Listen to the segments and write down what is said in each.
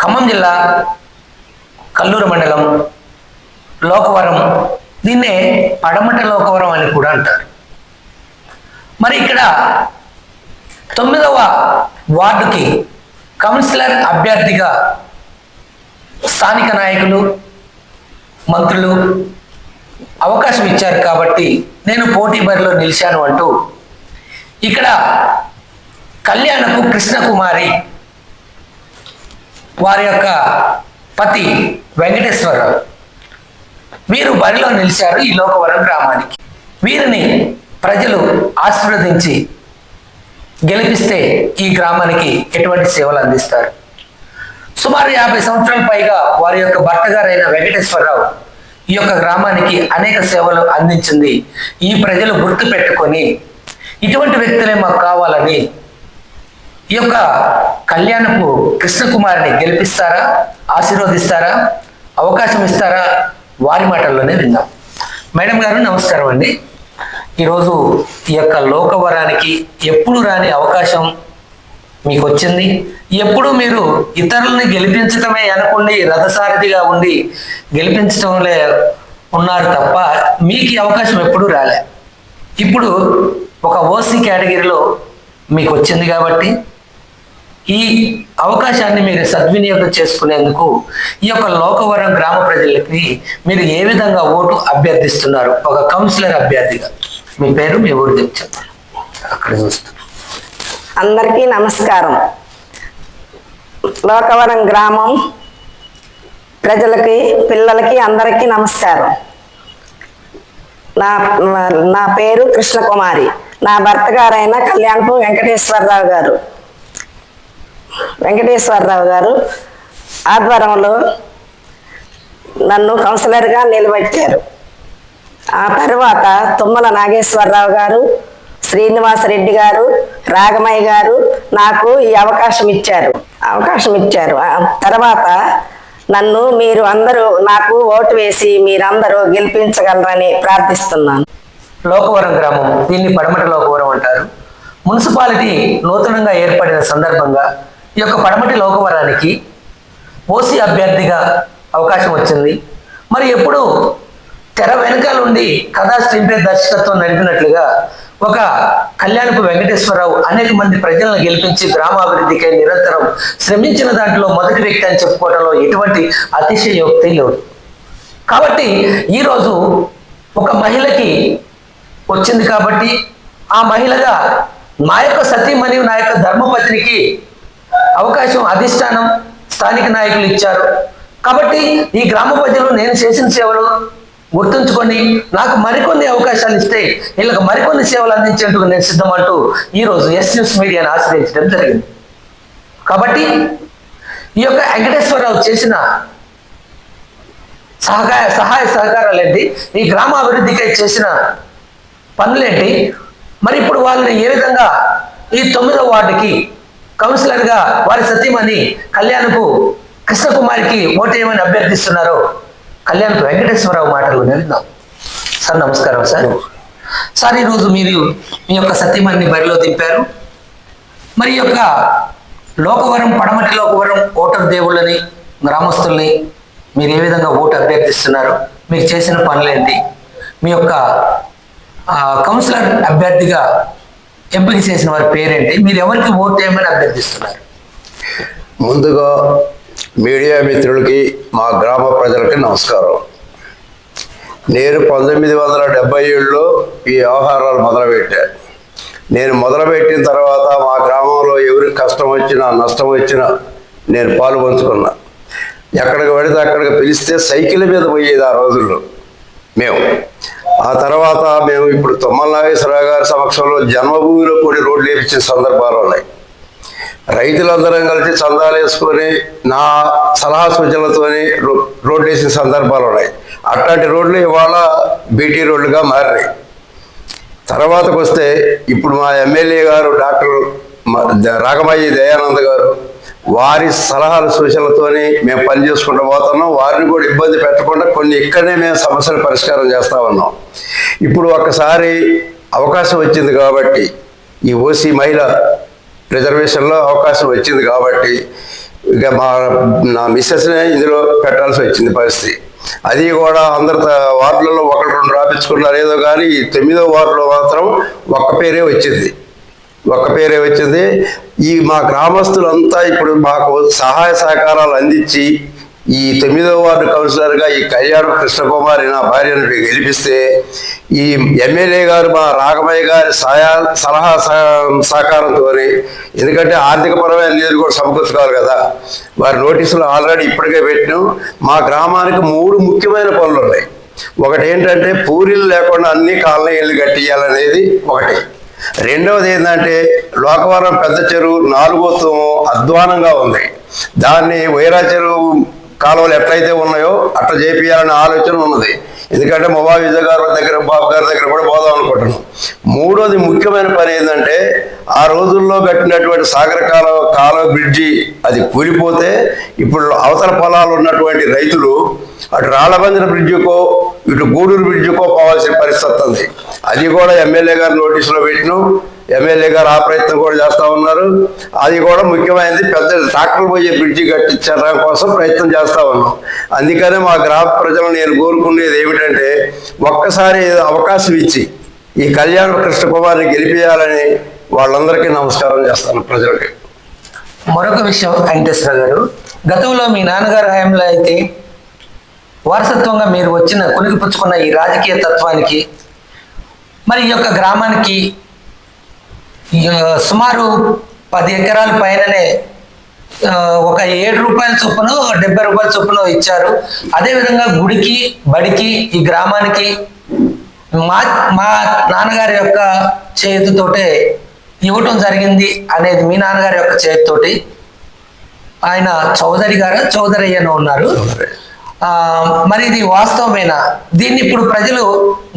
ఖమ్మం జిల్లా కల్లూరు మండలం లోకవరం. దీన్నే పడమట లోకవరం అని కూడా అంటారు. మరి ఇక్కడ తొమ్మిదవ వార్డుకి కౌన్సిలర్ అభ్యర్థిగా స్థానిక నాయకులు మంత్రులు అవకాశం ఇచ్చారు కాబట్టి నేను పోటీ బరిలో నిలిచాను అంటూ ఇక్కడ కళ్యాణపు కృష్ణకుమారి వారి యొక్క పతి వెంకటేశ్వరరావు వీరు బరిలో నిలిచారు ఈ లోకవరం గ్రామానికి. వీరిని ప్రజలు ఆశీర్వదించి గెలిపిస్తే ఈ గ్రామానికి ఎటువంటి సేవలు అందిస్తారు? సుమారు యాభై సంవత్సరాల పైగా వారి యొక్క భర్త గారైన వెంకటేశ్వరరావు ఈ యొక్క గ్రామానికి అనేక సేవలు అందించింది. ఈ ప్రజలు గుర్తు పెట్టుకొని ఇటువంటి వ్యక్తులే మాకు కావాలని ఈ యొక్క కళ్యాణపు కృష్ణకుమారిని గెలిపిస్తారా ఆశీర్వదిస్తారా అవకాశం ఇస్తారా వారి మాటల్లోనే విందాం. మేడం గారు నమస్కారం అండి. ఈరోజు ఈ యొక్క లోకవరానికి ఎప్పుడు రాని అవకాశం మీకు వచ్చింది ఎప్పుడు మీరు ఇతరులని గెలిపించటమే అనుకోండి రథసారథిగా ఉండి గెలిపించటంలే ఉన్నారు తప్ప మీకు అవకాశం ఎప్పుడూ రాలే. ఇప్పుడు ఒక ఓసీ కేటగిరీలో మీకు వచ్చింది కాబట్టి ఈ అవకాశాన్ని మీరు సద్వినియోగం చేసుకునేందుకు ఈ యొక్క లోకవరం గ్రామ ప్రజలకి మీరు ఏ విధంగా ఓటు అభ్యర్థిస్తున్నారు? ఒక కౌన్సిలర్ అభ్యర్థిగా. మీ పేరు మీ ఊరు చెప్తారు? అక్కడ చూస్తాం. అందరికీ నమస్కారం. లోకవరం గ్రామం ప్రజలకి పిల్లలకి అందరికీ నమస్కారం. నా నా పేరు కృష్ణకుమారి. నా భర్త గారైన కళ్యాణపు వెంకటేశ్వరరావు గారు. వెంకటేశ్వరరావు గారు ఆధ్వర్యంలో నన్ను కౌన్సిలర్గా నిలబెట్టారు. ఆ తర్వాత తుమ్మల నాగేశ్వరరావు గారు శ్రీనివాసరెడ్డి గారు రాగమయ్య గారు నాకు ఈ అవకాశం ఇచ్చారు. అవకాశం ఇచ్చారు. తర్వాత నన్ను మీరు అందరూ నాకు ఓటు వేసి మీరందరూ గెలిపించగలరని ప్రార్థిస్తున్నాను. లోకవరం గ్రామం దీన్ని పడమట లోకవరం అంటారు. మున్సిపాలిటీ నూతనంగా ఏర్పడిన సందర్భంగా ఈ యొక్క పడమటి లోకవరానికి ఓసీ అభ్యర్థిగా అవకాశం వచ్చింది. మరి ఎప్పుడు తెర వెనకాల ఉండి కథా స్క్రీన్ ప్లే దర్శకత్వం నడిపినట్లుగా ఒక కళ్యాణపు వెంకటేశ్వరరావు అనేక మంది ప్రజలను గెలిపించి గ్రామాభివృద్ధికై నిరంతరం శ్రమించిన దాంట్లో మొదటి వ్యక్తి అని చెప్పుకోవడంలో ఎటువంటి అతిశయోక్తి లేదు. కాబట్టి ఈరోజు ఒక మహిళకి వచ్చింది కాబట్టి ఆ మహిళగా నా యొక్క సతీమణి నా యొక్క ధర్మపత్నికి అవకాశం అధిష్టానం స్థానిక నాయకులు ఇచ్చారు. కాబట్టి ఈ గ్రామ ప్రజలు నేను చేసిన సేవలు గుర్తుంచుకొని నాకు మరికొన్ని అవకాశాలు ఇస్తే వీళ్ళకి మరికొన్ని సేవలు అందించేందుకు నేను సిద్ధమంటూ ఈరోజు ఎస్ న్యూస్ మీడియాను ఆశ్రయించడం జరిగింది. కాబట్టి ఈ యొక్క వెంకటేశ్వరరావు చేసిన సహకార సహాయ సహకారాలేంటి ఈ గ్రామ అభివృద్ధికై చేసిన పనులేంటి? మరి ఇప్పుడు వాళ్ళని ఏ విధంగా ఈ తొమ్మిదవ వార్డుకి కౌన్సిలర్గా వారి సతీమణి కళ్యాణపు కృష్ణకుమారికి ఓటేయమని అభ్యర్థిస్తున్నారో. కళ్యాణ్ వెంకటేశ్వరరావు మాటలు విందాం. సార్ నమస్కారం సార్. సార్ ఈరోజు మీరు మీ యొక్క సతీమణిని బరిలో దింపారు. మరి యొక్క లోకవరం పడమటి లోకవరం ఓటర్ దేవుళ్ళని గ్రామస్తుల్ని మీరు ఏ విధంగా ఓటు అభ్యర్థిస్తున్నారు? మీరు చేసిన పనులేంటి? మీ యొక్క కౌన్సిలర్ అభ్యర్థిగా ఎంపిక చేసిన వారి పేరేంటి? మీరు ఎవరికి ఓట్ వేయమని అభ్యర్థిస్తున్నారు? ముందుగా మీడియా మిత్రులకి మా గ్రామ ప్రజలకి నమస్కారం. నేను పంతొమ్మిది వందల డెబ్బై ఏడులో ఈ వ్యవహారాలు మొదలుపెట్టాను నేను మొదలుపెట్టిన తర్వాత మా గ్రామంలో ఎవరికి కష్టం వచ్చినా నష్టం వచ్చినా నేను పాలు పంచుకున్నా. ఎక్కడికి పడితే అక్కడికి పిలిస్తే సైకిల్ మీద పోయేది ఆ రోజుల్లో. మేము. ఆ తర్వాత మేము ఇప్పుడు తుమ్మల నాగేశ్వరరావు గారి సమక్షంలో జన్మభూమిలో కూడి రోడ్లు వేపించిన సందర్భాలు ఉన్నాయి. రైతులందరం కలిసి చందాలు వేసుకొని నా సలహా సూచనలతోని రోడ్లు వేసిన సందర్భాలు ఉన్నాయి. అట్లాంటి రోడ్లు ఇవాళ బీటీ రోడ్లుగా మారినాయి. తర్వాతకు వస్తే ఇప్పుడు మా ఎమ్మెల్యే గారు డాక్టర్ మ- ద- రాగమయ్య దయానంద్ గారు వారి సలహాలు సూచనలతోని మేము పని చేసుకుంటూ పోతున్నాం. వారిని కూడా ఇబ్బంది పెట్టకుండా కొన్ని ఇక్కడనే మేము సమస్యలు పరిష్కారం చేస్తా ఉన్నాం. ఇప్పుడు ఒక్కసారి అవకాశం వచ్చింది కాబట్టి ఈ ఓసీ మహిళ రిజర్వేషన్లో అవకాశం వచ్చింది కాబట్టి ఇక మా నా మిస్సెస్ని ఇందులో పెట్టాల్సి వచ్చింది పరిస్థితి. అది కూడా అందరి వార్డులలో ఒకటి రెండు రాపించుకున్నారు. ఏదో కానీ ఈ తొమ్మిదో వార్డులో మాత్రం ఒక్క పేరే వచ్చింది. ఒక్క పేరే వచ్చింది. ఈ మా గ్రామస్తులంతా ఇప్పుడు మాకు సహాయ సహకారాలు అందించి ఈ తొమ్మిదవ వార్డు కౌన్సిలర్గా ఈ కళ్యాణ కృష్ణకుమారి నా భార్యను గెలిపిస్తే ఈ ఎమ్మెల్యే గారు మా రాఘమయ్య గారి సహాయ సలహా సహ- సహకారంతో ఎందుకంటే ఆర్థికపరమైన నిధులు కూడా సమకూర్చుకోవాలి కదా. వారి నోటీసులు ఆల్రెడీ ఇప్పటికే పెట్టినాం. మా గ్రామానికి మూడు ముఖ్యమైన పనులు ఉన్నాయి. ఒకటి ఏంటంటే పూరీలు లేకుండా అన్ని కాలనీలు కట్టియాలనేది ఒకటి. రెండవది ఏంటంటే లోకవరం పెద్ద చెరువు నాలుగో తూము అధ్వానంగా ఉంది. దాన్ని వైరా చెరువు కాలువలు ఎట్లయితే ఉన్నాయో అట్లా చేపియాలనే ఆలోచన ఉన్నది. ఎందుకంటే మొబా విజయ్ గారి దగ్గర బాబు గారి దగ్గర కూడా పోదాం అనుకుంటున్నాం. మూడోది ముఖ్యమైన పని ఏంటంటే ఆ రోజుల్లో కట్టినటువంటి సాగర కాలువ బ్రిడ్జి అది కూలిపోతే ఇప్పుడు అవతల పొలాలు ఉన్నటువంటి రైతులు అటు రాళ్ళబంజన బ్రిడ్జికో ఇటు గూడూరు బ్రిడ్జికో పోవాల్సిన పరిస్థితి ఉంది. అది కూడా ఎమ్మెల్యే గారు నోటీసులో పెట్టినాం. ఎమ్మెల్యే గారు ఆ ప్రయత్నం కూడా చేస్తూ ఉన్నారు. అది కూడా ముఖ్యమైనది. పెద్ద ట్రాక్టర్ పోయే బ్రిడ్జి కట్టించడం కోసం ప్రయత్నం చేస్తూ ఉన్నాం. అందుకనే మా గ్రామ ప్రజలు నేను కోరుకునేది ఏమిటంటే ఒక్కసారి అవకాశం ఇచ్చి ఈ కళ్యాణ కృష్ణ కుమార్ని గెలిపించాలని వాళ్ళందరికీ నమస్కారం చేస్తాను ప్రజలకి. మరొక విషయం వెంకటేశ్వర గారు గతంలో మీ నాన్నగారు హయాంలో అయితే వారసత్వంగా మీరు వచ్చిన కొనిగిపుచ్చుకున్న ఈ రాజకీయ తత్వానికి మరి ఈ యొక్క గ్రామానికి సుమారు పది ఎకరాల పైననే ఒక ఏడు రూపాయల చొప్పున డెబ్బై రూపాయల చొప్పున ఇచ్చారు. అదేవిధంగా గుడికి బడికి ఈ గ్రామానికి మా మా నాన్నగారి యొక్క చేతితోటే ఇవ్వటం జరిగింది అనేది మీ నాన్నగారి యొక్క చేతితోటి. ఆయన చౌదరి గారు చౌదరి అయ్యను ఉన్నారు మరి ఇది వాస్తవమేనా? దీన్ని ఇప్పుడు ప్రజలు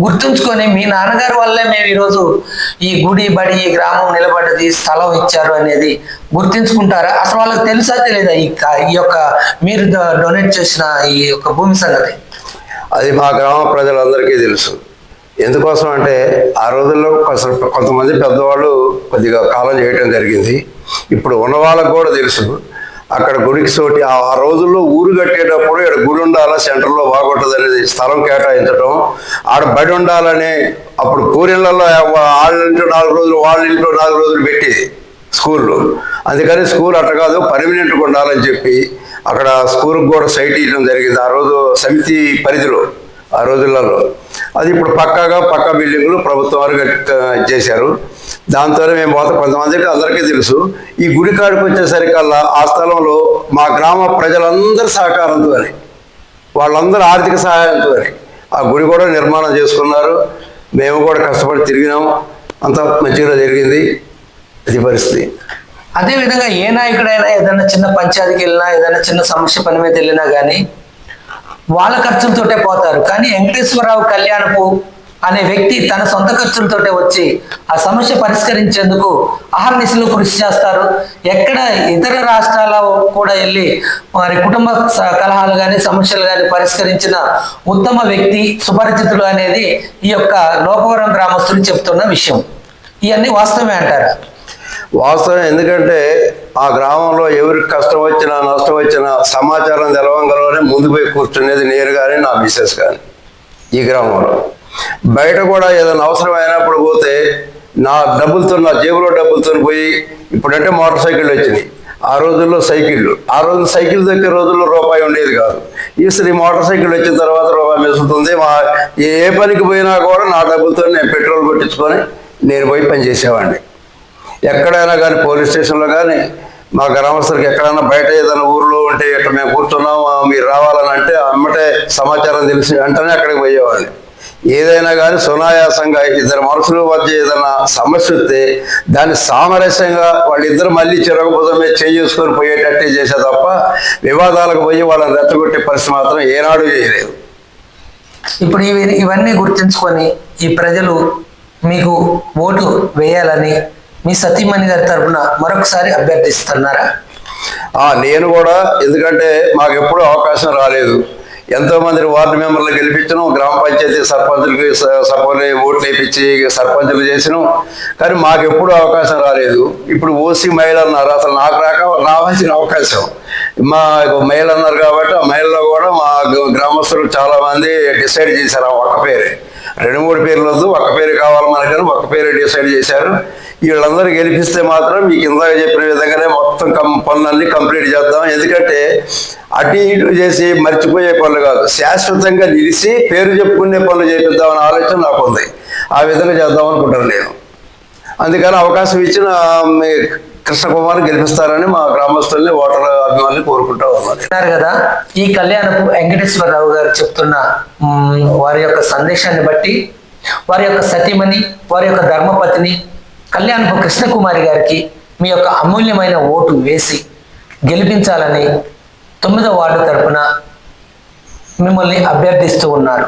గుర్తుంచుకొని మీ నాన్నగారి వల్లే మేము ఈరోజు ఈ గుడి బడి ఈ గ్రామం నిలబడ్డది స్థలం ఇచ్చారు అనేది గుర్తించుకుంటారా? అసలు వాళ్ళకి తెలుసా తెలియదా ఈ ఈ యొక్క మీరు డొ- డొనేట్ చేసిన ఈ యొక్క భూమి సంగతి? అది మా గ్రామ ప్రజలందరికీ తెలుసు. ఎందుకోసం అంటే ఆ రోజుల్లో కొంతమంది పెద్దవాళ్ళు కొద్దిగా కాలం చేయటం జరిగింది. ఇప్పుడు ఉన్న వాళ్ళకు కూడా తెలుసు. అక్కడ గుడికి చోటి ఆ రోజుల్లో ఊరు కట్టేటప్పుడు ఇక్కడ గుడి ఉండాలా సెంటర్లో బాగుంటుంది అనేది స్థలం కేటాయించడం ఆడ బడి ఉండాలని అప్పుడు కూరెళ్ళలో వాళ్ళ ఇంట్లో నాలుగు రోజులు వాళ్ళ ఇంట్లో నాలుగు రోజులు పెట్టేది స్కూల్లో. అందుకని స్కూల్ అట్ట కాదు పర్మనెంట్గా ఉండాలని చెప్పి అక్కడ స్కూల్కి కూడా సైట్ ఇవ్వడం జరిగింది. ఆ రోజు సమితి పరిధిలో ఆ రోజులలో. అది ఇప్పుడు పక్కాగా పక్కా బిల్డింగ్లు ప్రభుత్వం వారు చేశారు. దాంతోనే మేము పోతాం. కొంతమందికి అందరికీ తెలుసు. ఈ గుడి కాడికి వచ్చేసరికల్లా ఆ స్థలంలో మా గ్రామ ప్రజలందరి సహకారంతో వాళ్ళందరూ ఆర్థిక సహాయంతో ఆ గుడి కూడా నిర్మాణం చేసుకున్నారు. మేము కూడా కష్టపడి తిరిగినాం. అంతా మంచిగా జరిగింది. అది పరిస్థితి. అదేవిధంగా ఏ నాయకుడైనా ఏదైనా చిన్న పంచాయతీకి వెళ్ళినా ఏదైనా చిన్న సమస్య పని మీద వెళ్ళినా కానీ వాళ్ళ ఖర్చులతోటే పోతారు. కానీ వెంకటేశ్వరరావు కళ్యాణపు అనే వ్యక్తి తన సొంత ఖర్చులతోటే వచ్చి ఆ సమస్య పరిష్కరించేందుకు అహర్నిశలు కృషి చేస్తారు. ఎక్కడ ఇతర రాష్ట్రాల కూడా వెళ్ళి వారి కుటుంబ స- కలహాలు కానీ సమస్యలు కానీ పరిష్కరించిన ఉత్తమ వ్యక్తి సుపరిచితులు అనేది ఈ యొక్క లోకవరం గ్రామస్తులు చెప్తున్న విషయం. ఇవన్నీ వాస్తవమే అంటారు. వాస్తవం ఎందుకంటే ఆ గ్రామంలో ఎవరికి కష్టం వచ్చినా నష్టం వచ్చినా సమాచారం తెలవంగలోనే ముందు పోయి కూర్చునేది నేరుగానే కానీ నా మిస్సెస్ కానీ ఈ గ్రామంలో. బయట కూడా ఏదైనా అవసరం అయినప్పుడు పోతే నా డబ్బులతో నా జేబులో డబ్బులతో పోయి ఇప్పుడంటే మోటార్ సైకిళ్ళు వచ్చినాయి. ఆ రోజుల్లో సైకిళ్ళు. ఆ రోజు సైకిల్ దొక్కే రోజుల్లో రూపాయి ఉండేది కాదు. ఈ మోటార్ సైకిల్ వచ్చిన తర్వాత రూపాయి మిసులుతుంది మా ఏ పనికి పోయినా కూడా నా డబ్బులతో నేను పెట్రోల్ కొట్టించుకొని నేను పోయి పని చేసేవాడిని. ఎక్కడైనా కానీ పోలీస్ స్టేషన్లో కానీ మా గ్రామస్తులకు ఎక్కడైనా బయట ఏదైనా ఊర్లో ఉంటే ఇక్కడ మేము కూర్చున్నాం మీరు రావాలని అంటే అమ్మటే సమాచారం తెలిసి వెంటనే అక్కడికి పోయేవాడిని. ఏదైనా కానీ సునాయాసంగా ఇద్దరు మనుషుల మధ్య ఏదైనా సమస్య వస్తే దాన్ని సామరస్యంగా వాళ్ళిద్దరు మళ్ళీ చిరగబుధం మీద చేసుకొని పోయేటట్టే చేసే తప్ప వివాదాలకు పోయి వాళ్ళని రెచ్చగొట్టే పరిస్థితి మాత్రం ఏనాడు చేయలేదు ఇప్పుడు ఇవి ఇవన్నీ గుర్తుంచుకొని ఈ ప్రజలు మీకు ఓటు వేయాలని మీ సతీమణి గారి తరపున మరొకసారి అభ్యర్థిస్తున్నారా? ఆ, నేను కూడా ఎందుకంటే మాకు ఎప్పుడూ అవకాశం రాలేదు. ఎంతో మంది వార్డు మెంబర్లు గెలిపించడం గ్రామ పంచాయతీ సర్పంచులకి స- సర్పంచ్ ఓట్లు వేయించి సర్పంచులు చేసినాం. కానీ మాకు ఎప్పుడూ అవకాశం రాలేదు. ఇప్పుడు ఓసీ మహిళ అన్నారు అసలు నాకు రాక రావాల్సిన అవకాశం. మా మైల్ అన్నారు కాబట్టి ఆ మహిళల్లో కూడా మా గ్రామస్తులు చాలా మంది డిసైడ్ చేశారు ఆ ఒక్క పేరే. రెండు మూడు పేర్లు వద్దు ఒక్క పేరు కావాలి మనకని ఒక్క పేరు డిసైడ్ చేశారు. వీళ్ళందరూ గెలిపిస్తే మాత్రం మీకు ఇందాక చెప్పిన విధంగానే మొత్తం కం పనులన్నీ కంప్లీట్ చేద్దాం. ఎందుకంటే అటు ఇటు చేసి మర్చిపోయే పనులు కాదు. శాశ్వతంగా నిలిచి పేరు చెప్పుకునే పనులు చేపిద్దామనే ఆలోచన నాకు ఉంది ఆ విధంగా చేద్దాం అనుకుంటాను నేను. అందుకని అవకాశం ఇచ్చిన మీ కృష్ణకుమార్ గెలిపిస్తారని మా గ్రామస్తుల్ని ఓటర్ అభిమానులు కోరుకుంటా ఉన్నారు కదా ఈ కళ్యాణపు వెంకటేశ్వరరావు గారు చెప్తున్న వారి యొక్క సందేశాన్ని బట్టి వారి యొక్క సతీమణి వారి యొక్క ధర్మపతిని కళ్యాణపు కృష్ణకుమారి గారికి మీ యొక్క అమూల్యమైన ఓటు వేసి గెలిపించాలని తొమ్మిదో వార్డు తరపున మిమ్మల్ని అభ్యర్థిస్తూ ఉన్నారు.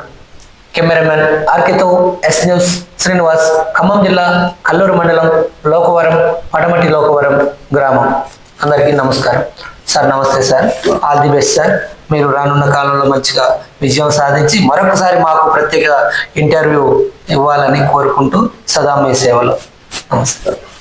కెమెరామెన్ ఆర్కితో ఎస్ న్యూస్ శ్రీనివాస్ ఖమ్మం జిల్లా కల్లూరు మండలం లోకవరం పడమటి లోకవరం గ్రామం. అందరికీ నమస్కారం. సార్ నమస్తే sir. All the best sir. మీరు రానున్న కాలంలో మంచిగా విజయం సాధించి మరొకసారి మాకు ప్రత్యేక ఇంటర్వ్యూ ఇవ్వాలని కోరుకుంటూ సదా మీ సేవలో. నమస్కారం.